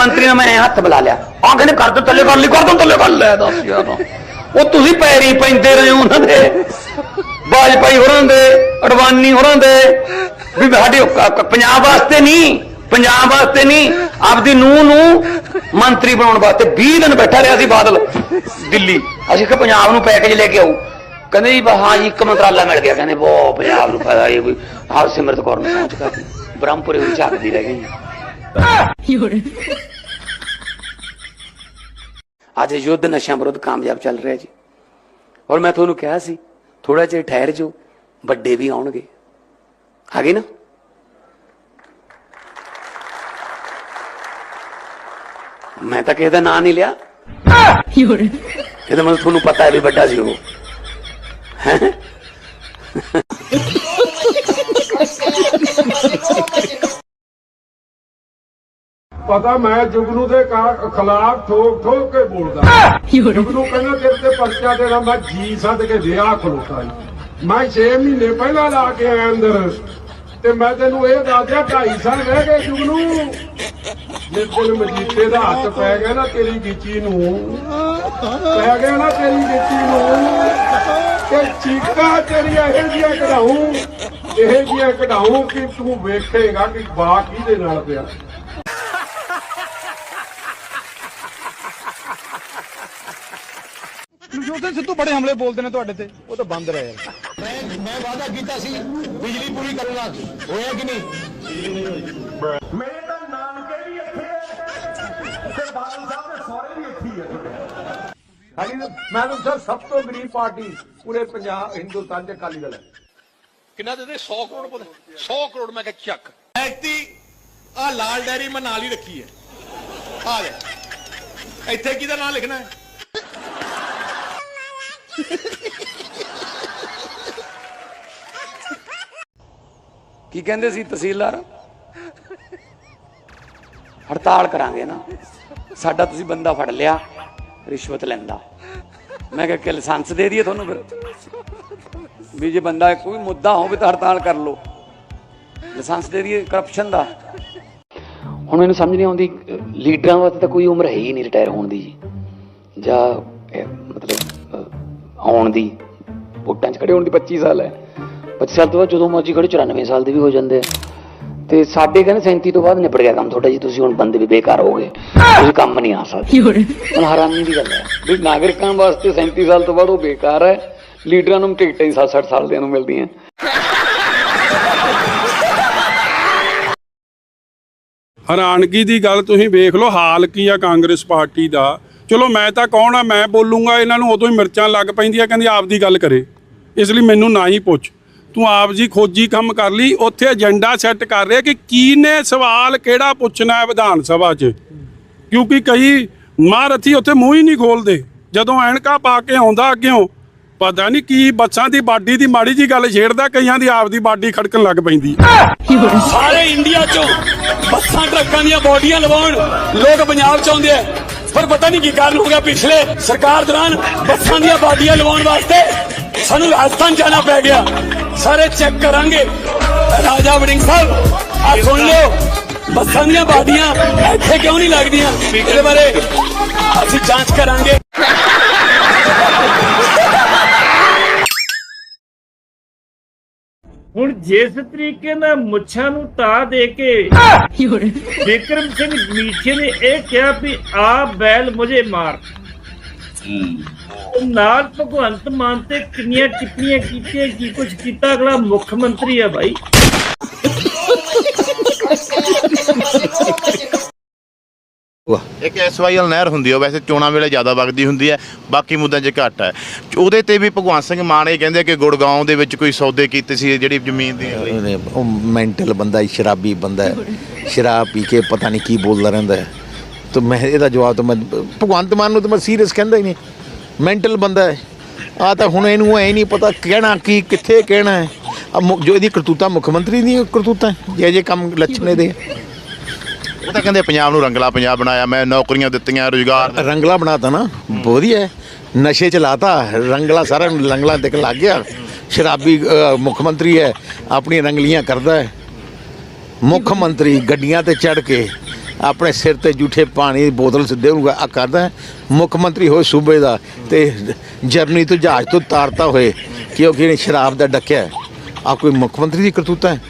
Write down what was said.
ਮੰਤਰੀ ਨੇ ਮੈਂ ਹੱਥ ਬੁਲਾ ਲਿਆ। ਆ ਕਹਿੰਦੇ ਕਰ ਦੋ ਥੱਲੇ ਕਰ ਲਈ ਕਰ ਦੋ ਥੱਲੇ ਕਰ ਲੈ ਦੱਸ ਯਾਰ। ਉਹ ਤੁਸੀਂ ਪੈਰੀ ਪੈਂਦੇ ਰਹੇ ਉਹਨਾਂ ਦੇ। ਵਾਜਪਾਈ ਹੋਰਾਂ ਦੇ, ਅਡਵਾਨੀ ਹੋਰਾਂ ਦੇ। ਵੀ ਸਾਡੇ ਪੰਜਾਬ ਵਾਸਤੇ ਨਹੀਂ, ਪੰਜਾਬ ਵਾਸਤੇ ਨਹੀਂ, ਆਪਦੀ ਨੂੰਹ ਨੂੰ ਮੰਤਰੀ ਬਣਾਉਣ ਵਾਸਤੇ 20 ਦਿਨ ਬੈਠਾ ਰਿਹਾ ਸੀ ਬਾਦਲ, ਦਿੱਲੀ। ਅਸੀਂ ਕਿ ਪੰਜਾਬ ਨੂੰ ਪੈਕੇਜ ਲੈ ਕੇ ਆਉ ਕਹਿੰਦੇ ਜੀ ਬਾ ਹਾਂ ਜੀ, ਇੱਕ ਮੰਤਰਾਲਾ ਮਿਲ ਗਿਆ, ਕਹਿੰਦੇ ਬਹੁਤ ਪੰਜਾਬ ਨੂੰ ਫਾਇਦਾ ਇਹ ਕੋਈ ਹਰ ਸਿਮਰਤ ਕੌਰ ਨੂੰ ਪਹੁੰਚ ਕਰਦੀ ਬ੍ਰਹਮਪੁਰੇ ਵਿੱਚ ਝਾਕਦੀ ਰਹਿ ਗਈ ਅੱਜ ਯੁੱਧ ਨਸ਼ਿਆਂ ਵਿਰੁੱਧ ਕਾਮਯਾਬ ਚੱਲ ਰਿਹਾ ਜੀ। ਔਰ ਮੈਂ ਤੁਹਾਨੂੰ ਕਿਹਾ ਸੀ ਥੋੜਾ ਜਿਹਾ ਠਹਿਰ ਜਾਓ, ਵੱਡੇ ਵੀ ਆਉਣਗੇ। ਆ ਗਏ ਨਾ? ਮੈਂ ਤਾਂ ਕਿਸੇ ਦਾ ਨਾਂ ਨਹੀਂ ਲਿਆ। ਇਹਦਾ ਮਤਲਬ ਤੁਹਾਨੂੰ ਪਤਾ ਹੈ ਵੀ ਵੱਡਾ ਸੀ ਉਹ। ਹੈਂ? ਪਤਾ ਮੈਂ ਜੁਗਨੂ ਦੇ ਖਿਲਾਫ ਠੋਕ ਠੋਕ ਕੇ ਬੋਲਦਾ। ਜੁਗਨੂ ਕਹਿੰਦਾ, ਤੇਰੇ ਤੇ ਪਰਚਾ ਦੇਣਾ, ਮੈਂ ਜੀ ਸੱਦ ਕੇ ਵਿਆਹ ਖਲੋਤਾ ਮੈਂ 6 ਮਹੀਨੇ ਪਹਿਲਾਂ ਲਾ ਕੇ ਆਇਆ ਅੰਦਰ ਤੇ ਮੈਂ ਤੈਨੂੰ ਇਹ ਦੱਸ ਦਿਆ 2.5 ਸਾਲ ਰਹਿ ਗਏ ਜੁਗਨੂ। ਜੇ ਤੇਰੇ ਮਜੀਤੇ ਦਾ ਹੱਥ ਪੈ ਗਿਆ ਨਾ ਤੇਰੀ ਗਿੱਚੀ ਨੂੰ। ਪੈ ਗਿਆ ਨਾ ਤੇਰੀ ਗਿੱਚੀ ਨੂੰ। ਤੇ ਚੀਕਾਂ ਤੇਰੀਆਂ ਇਹ ਜੀਆਂ ਕਢਾਉਂ ਇਹ ਜੀਆਂ ਕਢਾਉਂ ਕਿ ਤੂੰ ਵੇਖੇਗਾ ਕਿ ਬਾ ਕਿਹਦੇ ਨਾਲ ਪਿਆ। ਨਵਜੋਤ ਸਿੱਧੂ ਬੜੇ ਹਮਲੇ ਬੋਲਦੇ ਨੇ ਤੁਹਾਡੇ ਤੇ ਉਹ ਤਾਂ ਬੰਦ ਰਹੇ ਯਾਰ ਮੈਂ ਮੈਂ ਵਾਅਦਾ ਕੀਤਾ ਸੀ ਬਿਜਲੀ ਪੂਰੀ ਕਰੂੰਗਾ ਹੋਇਆ ਕਿ ਨਹੀਂ? ਮੇਰੇ ਤਾਂ ਨਾਨਕੇ ਵੀ ਇੱਥੇ ਹੈ ਤੇ ਬਾਦਲ ਸਾਹਿਬ ਦੇ ਸਹੁਰੇ ਵੀ ਇੱਥੇ ਹੀ ਸਾਡੀ ਮੈਂ ਤਾਂ ਸਰ ਸਭ ਤੋਂ ਗਰੀਬ ਪਾਰਟੀ ਪੂਰੇ ਪੰਜਾਬ ਹਿੰਦੁਸਤਾਨ ਦੇ ਅਕਾਲੀ ਦਲ ਹੈ। ਕਿੰਨਾ ਦੇ ਦੇ? 100 ਕਰੋੜ ਬੋਲੇ 100 ਕਰੋੜ ਮੈਂ ਕਿਹਾ ਚੱਕ। ਐਤੀ ਆ ਲਾਲ ਡੈਰੀ ਮੈਂ ਨਾਲ ਹੀ ਰੱਖੀ ਹੈ। ਆ ਲੈ ਇੱਥੇ ਕਿਹਦਾ ਨਾਮ ਲਿਖਣਾ ਹੈ? ਕੀ ਕਹਿੰਦੇ ਸੀ ਤਹਿਸੀਲਦਾਰ? ਹੜਤਾਲ ਕਰਾਂਗੇ ਨਾ। ਸਾਡਾ ਤੁਸੀਂ ਬੰਦਾ ਫੜ ਲਿਆ, ਰਿਸ਼ਵਤ ਲੈਂਦਾ। ਮੈਂ ਕਿਹਾ ਕਿ ਲਾਇਸੈਂਸ ਦੇ ਦਈਏ ਤੁਹਾਨੂੰ ਫਿਰ? ਵੀ ਜੇ ਬੰਦਾ ਕੋਈ ਮੁੱਦਾ ਹੋਵੇ ਤਾਂ ਹੜਤਾਲ ਕਰ ਲਓ। ਲਾਇਸੈਂਸ ਦੇ ਦਈਏ ਕਰਪਸ਼ਨ ਦਾ? ਹੁਣ ਮੈਨੂੰ ਸਮਝ ਨਹੀਂ ਆਉਂਦੀ, ਲੀਡਰਾਂ ਵਾਸਤੇ ਤਾਂ ਕੋਈ ਉਮਰ ਹੈ ਹੀ ਨਹੀਂ ਰਿਟਾਇਰ ਹੋਣ ਦੀ ਜੀ। ਜਾਂ ਆਉਣ ਦੀ ਵੋਟਾਂ 'ਚ ਖੜੇ ਹੋਣ ਦੀ 25 ਸਾਲ ਹੈ। 25 ਸਾਲ ਤੋਂ ਬਾਅਦ ਜਦੋਂ ਮਰਜ਼ੀ ਖੜੇ 94 ਸਾਲ ਦੇ ਵੀ ਹੋ ਜਾਂਦੇ ਆ। ਤੇ ਸਾਡੇ ਕਹਿੰਦੇ 37 ਤੋਂ ਬਾਅਦ ਨਿਬੜ ਗਿਆ ਕੰਮ ਤੁਹਾਡਾ ਜੀ ਤੁਸੀਂ ਹੁਣ ਬੰਦੇ ਵੀ ਬੇਕਾਰ ਹੋ ਗਏ ਤੁਸੀਂ ਕੰਮ ਨਹੀਂ ਆ ਸਕਦੇ। ਹੁਣ ਹੈਰਾਨੀ ਦੀ ਗੱਲ ਹੈ। ਵੀ ਨਾਗਰਿਕਾਂ ਵਾਸਤੇ 37 ਸਾਲ ਤੋਂ ਬਾਅਦ ਉਹ ਬੇਕਾਰ ਹੈ। ਲੀਡਰਾਂ ਨੂੰ ਟਿਕਟਾਂ ਹੀ 60 ਸਾਲ ਦਿਆਂ ਨੂੰ ਮਿਲਦੀਆਂ। ਹੈਰਾਨਗੀ ਦੀ ਗੱਲ ਤੁਸੀਂ ਵੇਖ ਲਓ ਹਾਲ ਕੀ ਆ ਕਾਂਗਰਸ ਪਾਰਟੀ ਦਾ। ਚਲੋ ਮੈਂ ਤਾਂ ਕੌਣ ਆ, ਮੈਂ ਬੋਲੂੰਗਾ, ਇਹਨਾਂ ਨੂੰ ਉਦੋਂ ਹੀ ਮਿਰਚਾਂ ਲੱਗ ਪੈਂਦੀਆਂ, ਕਹਿੰਦੀ ਆਪਦੀ ਗੱਲ ਕਰੇ। ਇਸ ਲਈ ਮੈਨੂੰ ਨਾ ਹੀ ਪੁੱਛ। ਤੂੰ ਆਪ ਜੀ ਖੋਜੀ ਕੰਮ ਕਰ ਲਈ, ਉੱਥੇ ਏਜੰਡਾ ਸੈੱਟ ਕਰ ਰਿਹਾ ਕਿ ਕੀਨੇ ਸਵਾਲ ਕਿਹੜਾ ਪੁੱਛਣਾ ਹੈ ਵਿਧਾਨ ਸਭਾ 'ਚ। ਕਿਉਂਕਿ ਕਈ ਮਹਾਰਥੀ ਉੱਥੇ ਮੂੰਹ ਹੀ ਨਹੀਂ ਖੋਲਦੇ। ਜਦੋਂ ਐਨਕਾ ਪਾ ਕੇ ਆਉਂਦਾ ਅੱਗਿਓਂ, ਪਤਾ ਨਹੀਂ ਕੀ ਬੱਸਾਂ ਦੀ ਬਾਡੀ ਦੀ ਮਾੜੀ ਜੀ ਗੱਲ ਛੇੜਦਾ, ਕਈਆਂ ਦੀ ਆਪ ਦੀ ਬਾਡੀ ਖੜਕਣ ਲੱਗ ਪੈਂਦੀ। ਸਾਰੇ ਇੰਡੀਆ ਚੋਂ ਬੱਸਾਂ ਟਰੱਕਾਂ ਦੀਆਂ ਬੋਡੀਆਂ ਲਵਾਉਣ। ਲੋਕ ਪੰਜਾਬ ਚ ਆਉਂਦੇ ਆ। ਪਰ ਪਤਾ ਨਹੀਂ ਕੀ ਕਾਰਨ ਹੋ ਗਿਆ ਪਿਛਲੇ ਸਰਕਾਰ ਦੌਰਾਨ ਬੱਸਾਂ ਦੀਆਂ ਬਾਡੀਆਂ ਲਵਾਉਣ ਵਾਸਤੇ ਸਾਨੂੰ ਰਾਜਸਥਾਨ ਜਾਣਾ ਪੈ ਗਿਆ। ਸਾਰੇ ਚੈੱਕ ਕਰਾਂਗੇ। ਰਾਜਾ ਵੜਿੰਗ ਸਾਹਿਬ ਆ ਸੁਣ ਲਓ, ਬੱਸਾਂ ਦੀਆਂ ਬਾਡੀਆਂ ਇੱਥੇ ਕਿਉਂ ਨਹੀਂ ਲੱਗਦੀਆਂ? ਇਹਦੇ ਬਾਰੇ ਅਸੀਂ ਜਾਂਚ ਕਰਾਂਗੇ। ਹੁਣ ਜਿਸ ਤਰੀਕੇ ਨਾਲ ਮੁੱਛਾਂ ਨੂੰ ਤਾ ਦੇ ਕੇ ਵਿਕਰਮ ਸਿੰਘ ਮੀਠੇ ਨੇ ਇਹ ਕਿਹਾ ਵੀ ਆ ਬੈਲ ਮੁਝੇ ਮਾਰ। ਨਾਲ ਭਗਵੰਤ ਮਾਨ ਤੇ ਕਿੰਨੀਆਂ ਟਿੱਪਣੀਆਂ ਕੀਤੀਆਂ ਕੀ ਕੁਝ ਕੀਤਾ ਅਗਲਾ ਮੁੱਖ ਮੰਤਰੀ ਆ ਭਾਈ ਇੱਕ ਐਸਵਾਈਐਲ ਨਹਿਰ ਹੁੰਦੀ ਹੈ ਵੈਸੇ ਚੋਣਾਂ ਵੇਲੇ ਜ਼ਿਆਦਾ ਵਗਦੀ ਹੁੰਦੀ ਹੈ ਬਾਕੀ ਮੁੱਦਿਆਂ 'ਚ ਘੱਟ ਹੈ ਉਹਦੇ ਤੇ ਵੀ ਭਗਵੰਤ ਸਿੰਘ ਮਾਨ ਇਹ ਕਹਿੰਦੇ ਕਿ ਗੁੜਗਾਉਂ ਦੇ ਵਿੱਚ ਕੋਈ ਸੌਦੇ ਕੀਤੇ ਸੀ ਜਿਹੜੀ ਜ਼ਮੀਨ ਦੀ ਉਹ ਮੈਂਟਲ ਬੰਦਾ ਹੈ ਸ਼ਰਾਬੀ ਬੰਦਾ ਹੈ। ਸ਼ਰਾਬ ਪੀ ਕੇ ਪਤਾ ਨਹੀਂ ਕੀ ਬੋਲਦਾ ਰਹਿੰਦਾ ਹੈ। ਤਾਂ ਮੈਂ ਇਹਦਾ ਜਵਾਬ ਤਾਂ ਮੈਂ ਭਗਵੰਤ ਮਾਨ ਨੂੰ ਤਾਂ ਮੈਂ ਸੀਰੀਅਸ ਕਹਿੰਦਾ ਹੀ ਨਹੀਂ। ਮੈਂਟਲ ਬੰਦਾ ਹੈ। ਆ ਤਾਂ ਹੁਣ ਇਹਨੂੰ ਐ ਨਹੀਂ ਪਤਾ ਕਹਿਣਾ ਕੀ ਕਿੱਥੇ ਕਹਿਣਾ ਹੈ। ਜੋ ਇਹਦੀ ਕਰਤੂਤਾਂ ਮੁੱਖ ਮੰਤਰੀ ਦੀਆਂ ਕਰਤੂਤਾਂ ਜੇ ਜੇ ਕੰਮ ਲੱਛਣੇ ਦੇ। ਉਹ ਤਾਂ ਕਹਿੰਦੇ ਪੰਜਾਬ ਨੂੰ ਰੰਗਲਾ ਪੰਜਾਬ ਬਣਾਇਆ, ਮੈਂ ਨੌਕਰੀਆਂ ਦਿੱਤੀਆਂ, ਰੋਜ਼ਗਾਰ ਰੰਗਲਾ ਬਣਾਤਾ ਨਾ, ਵਧੀਆ ਨਸ਼ੇ ਚ ਲਾਤਾ, ਰੰਗਲਾ ਸਾਰਾ ਰੰਗਲਾ ਦਿਖ ਲੱਗ ਗਿਆ। ਸ਼ਰਾਬੀ ਮੁੱਖ ਮੰਤਰੀ ਹੈ, ਆਪਣੀਆਂ ਰੰਗਲੀਆਂ ਕਰਦਾ ਹੈ। ਮੁੱਖ ਮੰਤਰੀ ਗੱਡੀਆਂ ਤੇ ਚੜ ਕੇ ਆਪਣੇ ਸਿਰ ਤੇ ਜੂਠੇ ਪਾਣੀ ਦੀ ਬੋਤਲ ਦੇਊਗਾ ਆ ਕਰਦਾ ਮੁੱਖ ਮੰਤਰੀ ਹੋਏ ਸੂਬੇ ਦਾ ਤੇ ਜਰਮਨੀ ਤੋਂ ਜਹਾਜ਼ ਤੋਂ ਤਾਰਤਾ ਹੋਏ, ਕਿਉਂਕਿ ਇਹਨੇ ਸ਼ਰਾਬ ਦਾ ਡੱਕਿਆ ਆ ਕੋਈ ਮੁੱਖ ਮੰਤਰੀ ਦੀ ਕਰਤੂਤਾ ਹੈ?